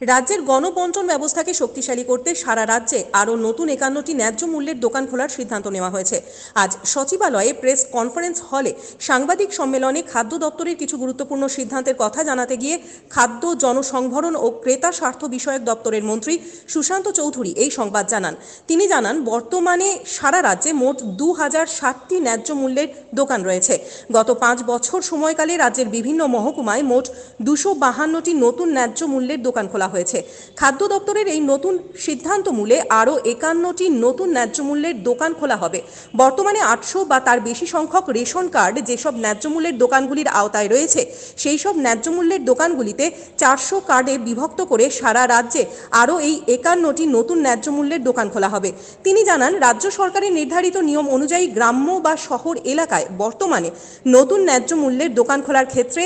রাজ্যের গণবন্টন ব্যবস্থাকে শক্তিশালী করতে সারা রাজ্যে আরও নতুন একান্নটি ন্যায্য মূল্যের দোকান খোলার সিদ্ধান্ত নেওয়া হয়েছে। আজ সচিবালয়ে প্রেস কনফারেন্স হলে সাংবাদিক সম্মেলনে খাদ্য দপ্তরের কিছু গুরুত্বপূর্ণ সিদ্ধান্তের কথা জানাতে গিয়ে খাদ্য, জনসংভরণ ও ক্রেতা স্বার্থ বিষয়ক দপ্তরের মন্ত্রী সুশান্ত চৌধুরী এই সংবাদ জানান। তিনি জানান, বর্তমানে সারা রাজ্যে মোট দু হাজার ষাটটি ন্যায্য মূল্যের দোকান রয়েছে। গত পাঁচ বছর সময়কালে রাজ্যের বিভিন্ন মহকুমায় মোট দুশো বাহান্নটি নতুন ন্যায্য মূল্যের দোকান খোলা হয়েছে। খাদ্য দপ্তরের এই নতুন সিদ্ধান্ত মূলে আরও একান্নটি নতুন ন্যায্য মূল্যের দোকান খোলা হবে। বর্তমানে আটশো বা তার বেশি সংখ্যক রেশন কার্ড যেসব ন্যায্য মূল্যের দোকানগুলির আওতায় রয়েছে, সেই সব ন্যায্য মূল্যের দোকানগুলিতে চারশো কার্ডে বিভক্ত করে সারা রাজ্যে আরও এই একান্নটি নতুন ন্যায্য মূল্যের দোকান খোলা হবে। তিনি জানান, রাজ্য সরকারের নির্ধারিত নিয়ম অনুযায়ী গ্রাম্য বা শহর এলাকায় বর্তমানে নতুন ন্যায্য মূল্যের দোকান খোলার ক্ষেত্রে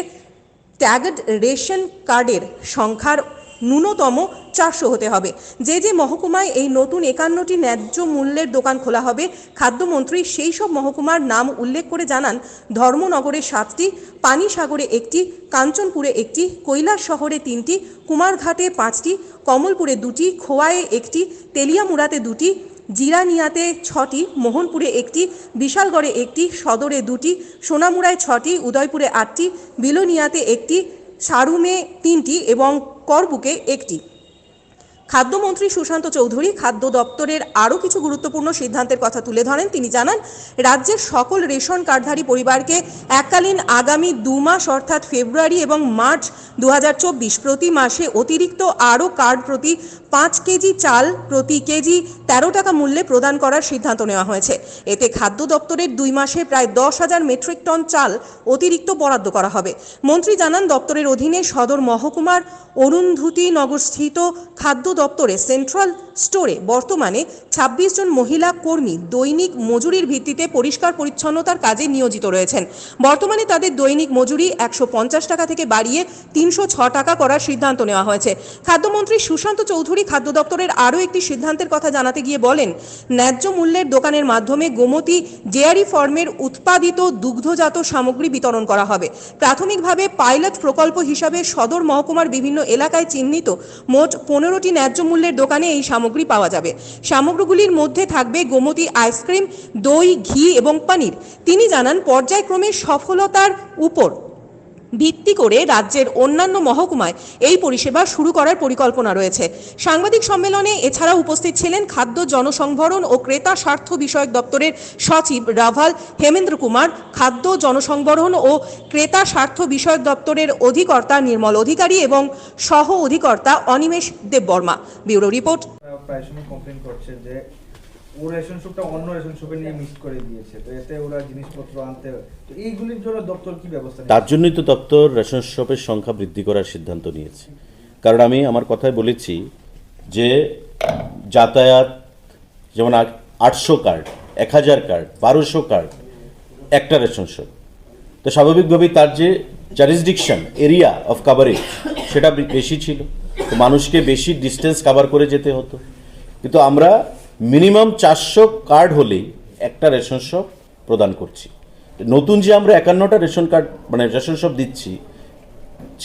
ট্যাগড রেশন কার্ডের সংখ্যার ন্যূনতম চারশো হতে হবে। যে যে মহকুমায় এই নতুন একান্নটি ন্যায্য মূল্যের দোকান খোলা হবে। খাদ্যমন্ত্রী সেই সব মহকুমার নাম উল্লেখ করে জানান, ধর্মনগরে সাতটি, পানিসাগরে একটি, কাঞ্চনপুরে একটি, কৈলাস শহরে তিনটি, কুমারঘাটে পাঁচটি, কমলপুরে দুটি খোয়ায়ে একটি, তেলিয়ামুড়াতে দুটি, জিরানিয়াতে ছটি, মোহনপুরে একটি, বিশালগড়ে একটি, সদরে দুটি, সোনামুড়ায় ছটি, উদয়পুরে আটটি, বিলোনিয়াতে একটি, সারুমে তিনটি এবং করবুকে একটি খাদ্যমন্ত্রী সুশান্ত চৌধুরী খাদ্য দপ্তরের আরও কিছু গুরুত্বপূর্ণ সিদ্ধান্তের কথা তুলে ধরেন। তিনি জানান, রাজ্যের সকল রেশন কার্ডধারী পরিবারকে এককালীন আগামী দু মাস অর্থাৎ ফেব্রুয়ারি এবং মার্চ দু হাজার চব্বিশ প্রতি মাসে অতিরিক্ত আরও কার্ড প্রতি পাঁচ কেজি চাল প্রতি কেজি তেরো টাকা মূল্যে প্রদান করার সিদ্ধান্ত নেওয়া হয়েছে। এতে খাদ্য দপ্তরের দুই মাসে প্রায় দশ হাজার মেট্রিক টন চাল অতিরিক্ত বরাদ্দ করা হবে। মন্ত্রী জানান, দপ্তরের অধীনে সদর মহকুমার অরুন্ধতী নগরস্থিত খাদ্য দপ্তরে সেন্ট্রাল স্টোরে বর্তমানে ২৬ জন মহিলা কর্মী দৈনিক মজুরির ভিত্তিতে পরিষ্কার পরিচ্ছন্নতার কাজে নিয়োজিত রয়েছেন। বর্তমানে তাদের দৈনিক মজুরি একশো পঞ্চাশ টাকা থেকে বাড়িয়ে তিনশো টাকা করার সিদ্ধান্ত নেওয়া হয়েছে। খাদ্যমন্ত্রী সুশান্ত চৌধুরী খাদ্য দপ্তরের আরও একটি সিদ্ধান্তের কথা জানাতে গিয়ে বলেন, ন্যায্য মূল্যের দোকানের মাধ্যমে গোমতী ডেয়ারি ফার্মের উৎপাদিত দুগ্ধজাত সামগ্রী বিতরণ করা হবে। প্রাথমিকভাবে পাইলট প্রকল্প হিসাবে সদর মহকুমার বিভিন্ন এলাকায় চিহ্নিত মোট পনেরোটি ন্যায্য মূল্যের দোকানে এই সামগ্রী পাওয়া যাবে। সামগ্রীগুলির মধ্যে থাকবে গোমতী আইসক্রিম, দই, ঘি এবং পনির। তিনি জানান, পর্যায়ক্রমে সফলতার উপর ভিত্তি করে রাজ্যের অন্যান্য মহকুমায় এই পরিষেবা শুরু করার পরিকল্পনা রয়েছে। সাংবাদিক সম্মেলনে এছাড়া উপস্থিত ছিলেন খাদ্য জনসংভরণ ও ক্রেতা স্বার্থ বিষয়ক দপ্তরের সচিব রাভাল হেমেন্দ্র কুমার, খাদ্য জনসংভরণ ও ক্রেতা স্বার্থ বিষয়ক দপ্তরের অধিকর্তা নির্মল অধিকারী এবং সহ অধিকর্তা অনিমেষ দেববর্মা। ব্যুরো রিপোর্ট প্রায় সময় কমপ্লেন করছে যে, ও রেশনশপটা অন্য রেশনশপে নিয়ে মিক্স করে দিয়েছে। তো এতে ওরা জিনিসপত্র আনতে তো এইগুলির জন্য দপ্তর কি ব্যবস্থা তার জন্যই তো দপ্তর রেশন শপের সংখ্যা বৃদ্ধি করার সিদ্ধান্ত নিয়েছে। কারণ আমি আমার কথায় বলেছি যে, যাতায়াত যেমন আটশো কার্ড এক হাজার কার্ড বারোশো কার্ড একটা রেশন শপ তো স্বাভাবিকভাবেই তার যে জারিসডিকশন এরিয়া অফ কাভারেজ সেটা বেশি ছিল। তো মানুষকে বেশি ডিস্টেন্স কাভার করে যেতে হতো। কিন্তু আমরা মিনিমাম চারশো কার্ড হলেই একটা রেশন শপ প্রদান করছি। নতুন যে আমরা একান্নটা রেশন কার্ড মানে রেশন শপ দিচ্ছি,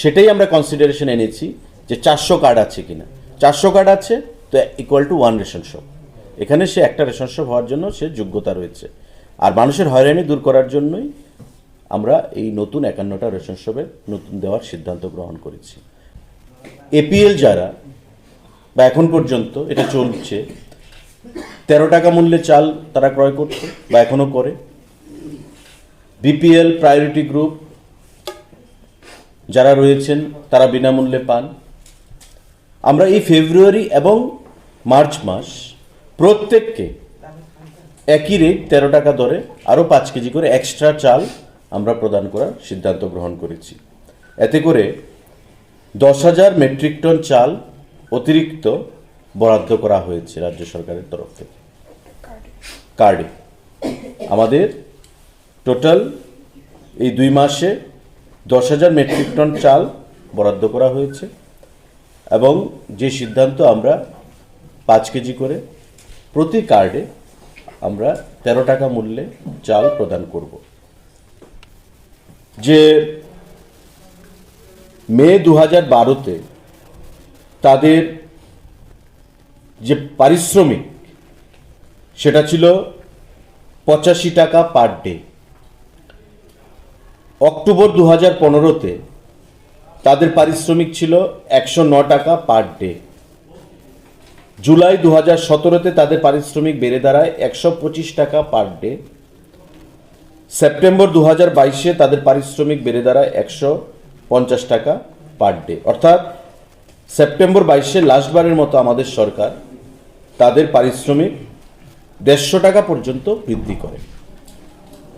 সেটাই আমরা কনসিডারেশন এনেছি যে চারশো কার্ড আছে কিনা। চারশো কার্ড আছে, তো equal to one ration shop. এখানে সে একটা রেশন শপ হওয়ার জন্য সে যোগ্যতা রয়েছে। আর মানুষের হয়রানি দূর করার জন্যই আমরা এই নতুন একান্নটা রেশন শপের নতুন দেওয়ার সিদ্ধান্ত গ্রহণ করেছি। এপিএল যারা বা এখন পর্যন্ত এটা চলছে। তেরো টাকা মূল্যে চাল তারা ক্রয় করতো বা এখনও করে। বিপিএল প্রায়োরিটি গ্রুপ যারা রয়েছেন, তারা বিনামূল্যে পান। আমরা এই ফেব্রুয়ারি এবং মার্চ মাস প্রত্যেককে একই রেট তেরো টাকা দরে আরও পাঁচ কেজি করে এক্সট্রা চাল আমরা প্রদান করার সিদ্ধান্ত গ্রহণ করেছি। এতে করে দশ হাজার মেট্রিক টন চাল অতিরিক্ত বরাদ্দ করা হয়েছে রাজ্য সরকারের তরফ থেকে। কার্ডে। আমাদের টোটাল এই দুই মাসে দশ হাজার মেট্রিক টন চাল বরাদ্দ করা হয়েছে এবং যে সিদ্ধান্ত আমরা পাঁচ কেজি করে প্রতি কার্ডে আমরা তেরো টাকা মূল্যে চাল প্রদান করব। যে মে দু হাজার বারোতে তাদের যে পারিশ্রমিক, সেটা ছিল পঁচাশি টাকা পার ডে। অক্টোবর দু হাজার পনেরোতে তাদের পারিশ্রমিক ছিল একশো ন টাকা পার ডে। জুলাই দু হাজার সতেরোতে তাদের পারিশ্রমিক বেড়ে দাঁড়ায় একশো পঁচিশ টাকা পার ডে। সেপ্টেম্বর দু হাজার বাইশে তাদের পারিশ্রমিক বেড়ে দাঁড়ায় একশো পঞ্চাশ টাকা পার ডে। অর্থাৎ সেপ্টেম্বর বাইশে লাস্টবারের মতো আমাদের সরকার তাদের পারিশ্রমিক দেড়শো টাকা পর্যন্ত বৃদ্ধি করে।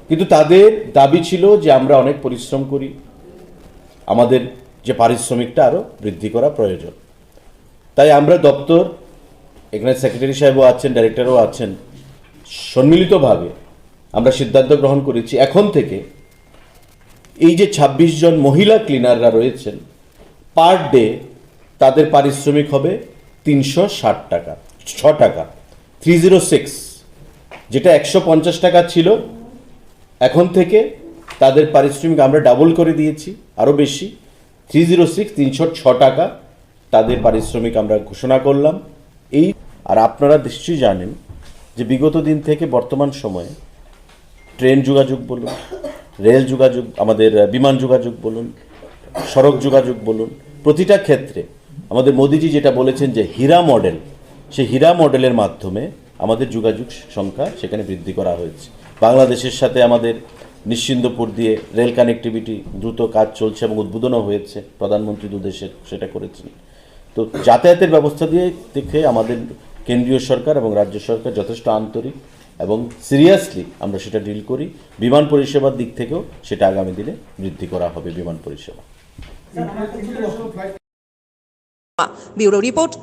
কিন্তু তাদের দাবি ছিল যে আমরা অনেক পরিশ্রম করি, আমাদের যে পারিশ্রমিকটা আরও বৃদ্ধি করা প্রয়োজন। তাই আমরা দপ্তর, এখানে সেক্রেটারি সাহেবও আছেন, ডাইরেক্টরও আছেন, সম্মিলিতভাবে আমরা সিদ্ধান্ত গ্রহণ করেছি এখন থেকে এই যে ২৬ জন মহিলা ক্লিনাররা রয়েছেন, পার ডে তাদের পারিশ্রমিক হবে তিনশো ষাট টাকা, ছ টাকা। থ্রি জিরো সিক্স, যেটা একশো পঞ্চাশ টাকা ছিল, এখন থেকে তাদের পারিশ্রমিক আমরা ডাবল করে দিয়েছি আরও বেশি। থ্রি জিরো সিক্স, তিনশো ছ টাকা তাদের পারিশ্রমিক আমরা ঘোষণা করলাম। এই, আর আপনারা নিশ্চয়ই জানেন যে বিগত দিন থেকে বর্তমান সময়ে ট্রেন যোগাযোগ বলুন, রেল যোগাযোগ, আমাদের বিমান যোগাযোগ বলুন, সড়ক যোগাযোগ বলুন, প্রতিটা ক্ষেত্রে আমাদের মোদিজি যেটা বলেছেন যে হীরা মডেল, সেই হীরা মডেলের মাধ্যমে আমাদের যোগাযোগ সংখ্যা সেখানে বৃদ্ধি করা হয়েছে। বাংলাদেশের সাথে আমাদের নিশ্চিন্দপুর দিয়ে রেল কানেক্টিভিটি দ্রুত কাজ চলছে এবং উদ্বোধনও হয়েছে, প্রধানমন্ত্রী দুদেশের সেটা করেছেন। তো যাতায়াতের ব্যবস্থা দিয়ে দেখে আমাদের কেন্দ্রীয় সরকার এবং রাজ্য সরকার যথেষ্ট আন্তরিক এবং সিরিয়াসলি আমরা সেটা ডিল করি। বিমান পরিষেবার দিক থেকেও সেটা আগামী দিনে বৃদ্ধি করা হবে বিমান পরিষেবা। Bureau report